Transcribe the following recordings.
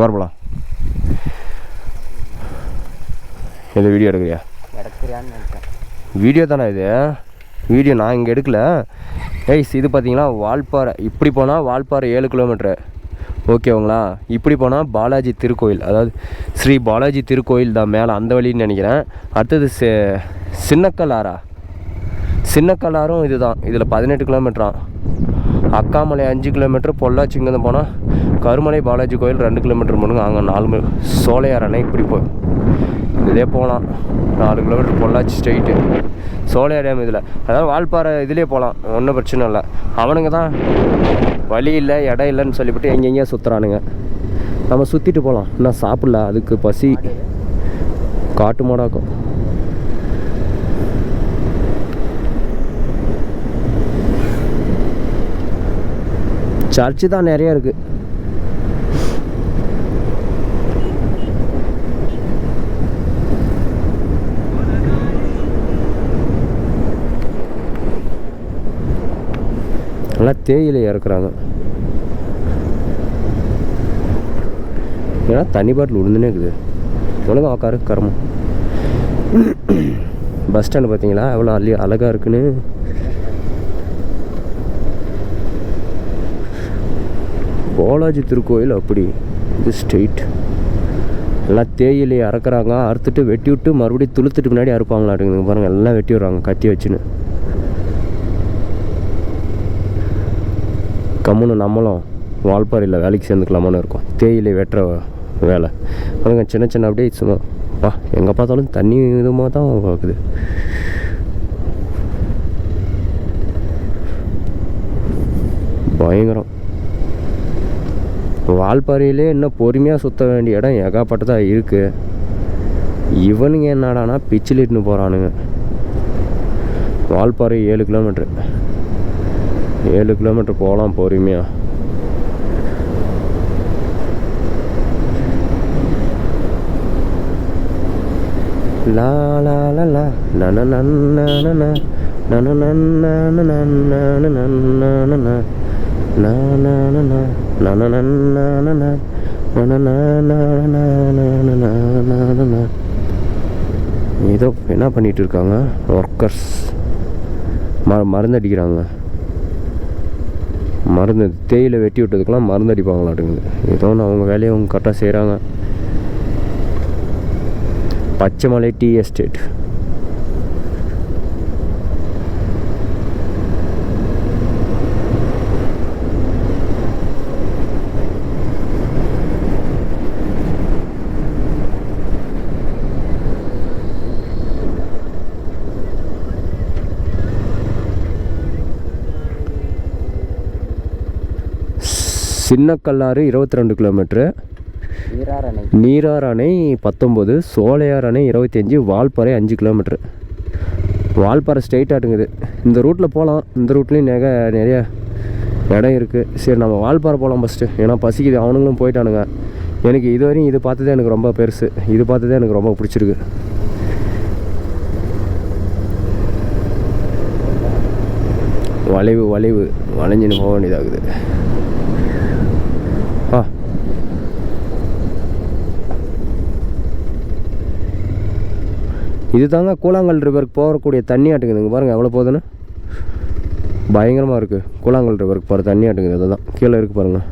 வர போகலாம் இது வீடியோ எடுக்கிறியா? வீடியோ தானே இது? வீடியோ நான் இங்கே எடுக்கல. ஏய் இது பார்த்தீங்கன்னா வால்பாறை. இப்படி போனால் வால்பாறை ஏழு கிலோமீட்ரு ஓகேங்களா இப்படி போனால் பாலாஜி திருக்கோயில். அதாவது ஸ்ரீ பாலாஜி திருக்கோயில் தான் மேலே அந்த வழின்னு நினைக்கிறேன். அடுத்தது சி சின்னக்கல்லாரா? சின்னக்கல்லாரும் இதுதான். இதில் பதினெட்டு கிலோமீட்டரான் அக்காமலை அஞ்சு கிலோமீட்டர் பொள்ளாச்சி போனால் கருமலை பாலாஜி கோயில் ரெண்டு கிலோமீட்டர் போனுங்க அங்கே நாலு மி சோலையார் அணை இப்படி போ இதே போகலாம் நாலு kilometre Pollachi straight Sholayar dam இதில். அதாவது வால்பாறை இதிலே போகலாம் ஒன்றும் பிரச்சனை இல்லை. அவனுங்க தான் வழி இல்லை இடம் இல்லைன்னு சொல்லிவிட்டு எங்கெங்கேயோ சுற்றுறானுங்க நம்ம சுற்றிட்டு போகலாம் இன்னும் சாப்பிடல. அதுக்கு பசி. காட்டு மாடாக்கும் சர்ச்சு தான் நிறைய இருக்குது நல்லா தேயிலை இறக்குறாங்க. ஏன்னா தண்ணி பாட்டில் உளுந்துனே இருக்குது. ஒழுங்கா உக்காரு கரமம். பஸ் ஸ்டாண்டு பார்த்தீங்களா? எவ்வளோ அழி அழகாக இருக்குன்னு. பாலாஜி திருக்கோயில் அப்படி. இது ஸ்ட்ரெயிட் எல்லாம் தேயிலையை அறுக்குறாங்க அறுத்துட்டு வெட்டி விட்டு மறுபடியும் துளுத்துட்டு முன்னாடி அறுப்பாங்களாட்டுங்க. பாருங்கள் எல்லாம் வெட்டி விடுறாங்க கத்தி வச்சுன்னு. கம்முன்னு நம்மளும் வால்பாறையில் வேலைக்கு சேர்ந்துக்கலாமான்னு இருக்கோம். தேயிலை வெட்டுற வேலை. பாருங்க சின்ன சின்ன அப்படியே சும்மா வா எங்கே பார்த்தாலும் தண்ணி இதுமாக தான் பார்க்குது. பயங்கரம். வால்பாறையிலே இன்னும் பொறுமையாக சுற்ற வேண்டிய இடம் ஏகாப்பட்டதாக இருக்குது இவனுங்க என்னடானா பிச்சிலிட்டுன்னு போகிறானுங்க வால்பாறை ஏழு கிலோமீட்ரு ஏழு கிலோமீட்டர் போகலாம் பொறுமையாக லா லா லா லா நன நன்ன நன நன நன்ன நன நன நன்ன நன நன நன்ன ஏதோ என்ன பண்ணிகிட்டு இருக்காங்க ஒர்க்கர்ஸ் ம மருந்து அடிக்கிறாங்க மருந்து தேயிலை வெட்டி விட்டதுக்கெலாம் மருந்து அடிப்பாங்களாட்டுங்குது ஏதோ ஒன்று அவங்க வேலையை அவங்க கரெக்டாக செய்கிறாங்க பச்சைமலை டீ எஸ்டேட் சின்னக்கல்லாறு இருபத்தி ரெண்டு கிலோமீட்ரு நீரார் அணை பத்தொம்போது சோலையார் அணை இருபத்தஞ்சி வால்பாறை அஞ்சு கிலோமீட்ரு வால்பாறை ஸ்ட்ரெயிட் ஆட்டுங்குது இந்த ரூட்டில் போகலாம் இந்த ரூட்லேயும் நெக நிறைய இடம் இருக்குது சரி நம்ம வால்பாறை போகலாம் ஃபஸ்ட்டு ஏன்னா பசிக்குது. அவனுங்களும் போயிட்டானுங்க. எனக்கு இது வரையும் இது பார்த்ததே எனக்கு ரொம்ப பெருசு. இது பார்த்ததே எனக்கு ரொம்ப பிடிச்சிருக்கு. வளைவு வளைவு. வளைஞ்சின்னு போக வேண்டியதாகுது. இது தாங்க கூழாங்கல் ரிவருக்கு போகக்கூடிய தண்ணி ஆட்டுக்குதுங்க. பாருங்கள் எவ்வளோ போகுதுன்னு? பயங்கரமாக இருக்குது கூழாங்கல் ரிவருக்கு போகிற தண்ணி ஆட்டுங்குது அதுதான் கீழே இருக்குது பாருங்கள்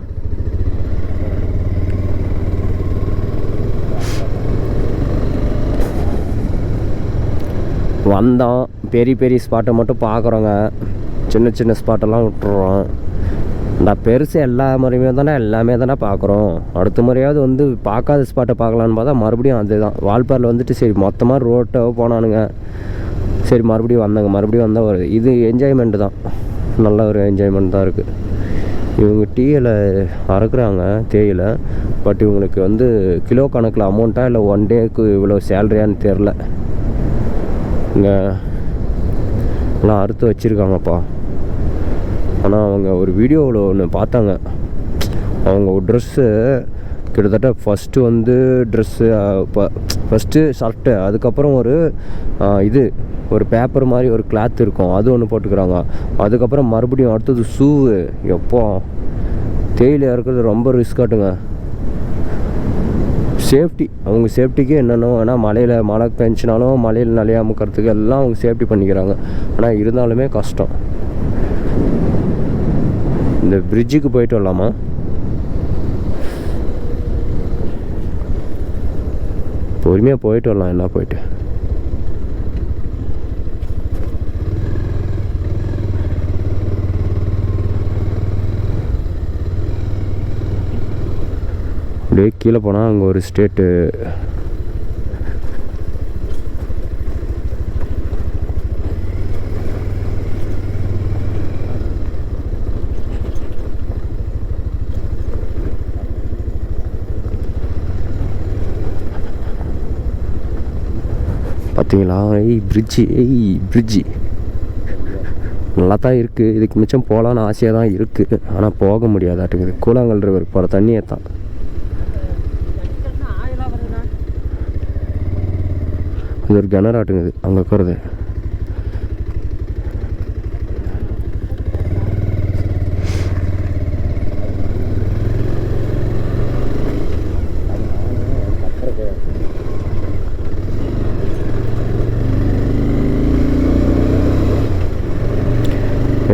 வந்தோம். பெரிய பெரிய ஸ்பாட்டை மட்டும் பார்க்குறோங்க. சின்ன சின்ன ஸ்பாட்டெல்லாம் விட்டுறோம். நான் பெருசு எல்லா முறையுமே தானே எல்லாமே தானே பார்க்குறோம். அடுத்த முறையாவது வந்து பார்க்காத ஸ்பாட்டை பார்க்கலான்னு பார்த்தா மறுபடியும் அதுதான். வால்பாரில் வந்துட்டு சரி மொத்தமாக ரோட்டோ போனானுங்க. சரி மறுபடியும் வந்தாங்க. மறுபடியும் வந்தால் ஒரு இது என்ஜாய்மெண்ட்டு தான். நல்ல ஒரு என்ஜாய்மெண்ட் தான் இருக்குது இவங்க டீயில் அறக்குறாங்க தேயிலை. பட் இவங்களுக்கு வந்து கிலோ கணக்கில் அமௌண்ட்டா இல்லை ஒன் டேக்கு இவ்வளோ சேலரியான்னு தெரில இங்கே எல்லாம் அறுத்து வச்சுருக்காங்கப்பா. ஆனால் அவங்க ஒரு வீடியோவில் ஒன்று பார்த்தாங்க. அவங்க ஒரு ட்ரெஸ்ஸு கிட்டத்தட்ட ஃபஸ்ட்டு வந்து ட்ரெஸ்ஸு இப்போ ஃபஸ்ட்டு ஷர்ட்டு அதுக்கப்புறம் ஒரு இது ஒரு பேப்பர் மாதிரி ஒரு கிளாத் இருக்கும். அது ஒன்று போட்டுக்கிறாங்க. அதுக்கப்புறம் மறுபடியும் அடுத்தது ஷூவு எப்போ தேயிலை இருக்கிறது ரொம்ப ரிஸ்காட்டுங்க சேஃப்டி அவங்க சேஃப்டிக்கு என்னென்ன ஏன்னா மலையில் மழை பெஞ்சினாலும் மலையில் நிலையாமக்கிறதுக்கு எல்லாம் அவங்க சேஃப்டி பண்ணிக்கிறாங்க. ஆனால் இருந்தாலுமே கஷ்டம். இந்த பிரிட்ஜுக்கு போயிட்டு வரலாமா? பொறுமையாக போயிட்டு வரலாம் என்ன போயிட்டு? அப்படியே கீழே போனால் அங்கே ஒரு ஸ்டேட்டு பார்த்தீங்களா? ஏய் பிரிட்ஜி ஏய் பிரிட்ஜி நல்லா தான் இருக்குது இதுக்கு மிச்சம் போகலான்னு ஆசையாக தான் இருக்குது ஆனால் போக முடியாதாட்டுக்குது. கூழாங்கல் ரிவர் போகிற தண்ணியை தான். இது ஒரு கிணறாட்டுங்குது அங்கே இருக்கிறது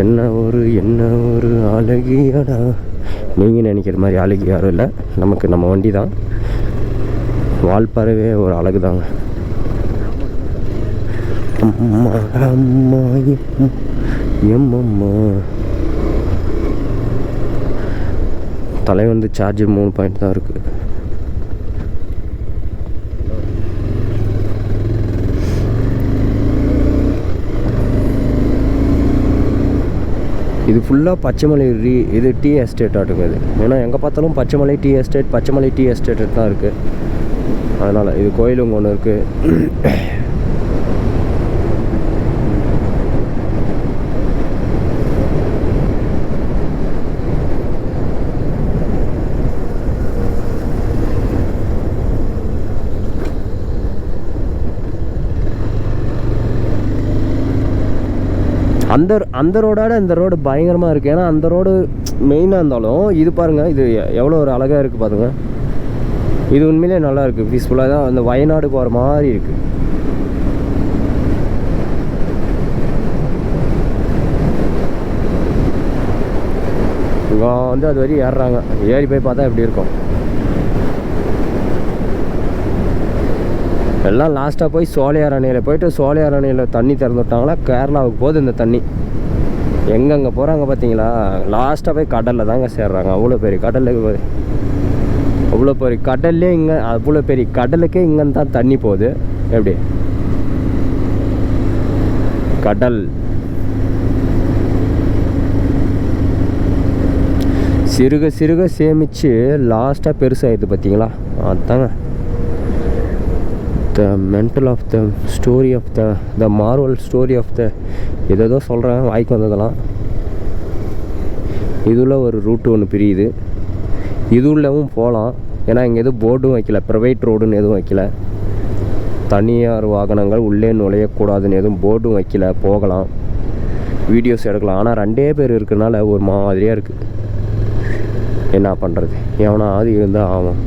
என்ன ஒரு என்ன ஒரு அழகியடா. நீங்கள் நினைக்கிற மாதிரி அழகி யாரும் இல்லை. நமக்கு நம்ம வண்டி தான் வால்பாறவே ஒரு அழகு தாங்க அம்மா அம்மா எம், எம்மம்மா தலை வந்து சார்ஜ் மூணு பாயிண்ட் தான் இருக்குது இது ஃபுல்லாக பச்சைமலை ரீ இது டீ எஸ்டேட் இது. ஏன்னா எங்கே பார்த்தாலும் Pachaimalai tea estate Pachaimalai tea estate தான் இருக்குது அதனால் இது கோயிலுங்க ஒன்று இருக்குது அந்த அந்த ரோடோட இந்த ரோடு பயங்கரமாக இருக்குது ஏன்னா அந்த ரோடு மெயினாக இருந்தாலும் இது பாருங்கள் இது எவ்வளோ ஒரு அழகாக இருக்குது பாருங்க இது உண்மையிலே நல்லா இருக்குது பீஸ்ஃபுல்லாக தான் அந்த வயநாடு போகிற மாதிரி இருக்குது வந்து அது வரையும் ஏறுறாங்க. ஏறி போய் பார்த்தா எப்படி இருக்கும்? எல்லாம் லாஸ்ட்டாக போய் சோழையார் அணையில் போயிட்டு சோழையார் அணையில் தண்ணி திறந்து விட்டாங்களா கேரளாவுக்கு போகுது இந்த தண்ணி. எங்கெங்கே போகிறாங்க பார்த்தீங்களா? லாஸ்ட்டாக போய் கடலில் தாங்க சேர்றாங்க. அவ்வளோ பெரிய கடலுக்கு போய் அவ்வளோ பெரிய கடல்லே இங்கே அவ்வளோ பெரிய கடலுக்கே இங்கே தான் தண்ணி போகுது. எப்படி? கடல். சிறுக சிறுக சேமித்து லாஸ்ட்டாக பெருசாகிடுது பார்த்தீங்களா? அதாங்க. The mental of the story of the the Marvel story of the ஏதேதோ சொல்கிறேன் வாய்க்கு வந்ததெல்லாம். இதுல ஒரு ரூட்டு ஒன்று பிரியுது. இது உள்ளவும் போகலாம் ஏன்னா இங்கே எதுவும் போர்டும் வைக்கல ப்ரைவேட் ரோடுன்னு எதுவும் வைக்கல. தனியார் வாகனங்கள் உள்ளே நுழையக்கூடாதுன்னு எதுவும் போர்டும் வைக்கல போகலாம். வீடியோஸ் எடுக்கலாம். ஆனால் ரெண்டே பேர் இருக்கிறனால ஒரு மாதிரியாக இருக்குது என்ன பண்ணுறது எவனாவது இருந்தால் ஆகும்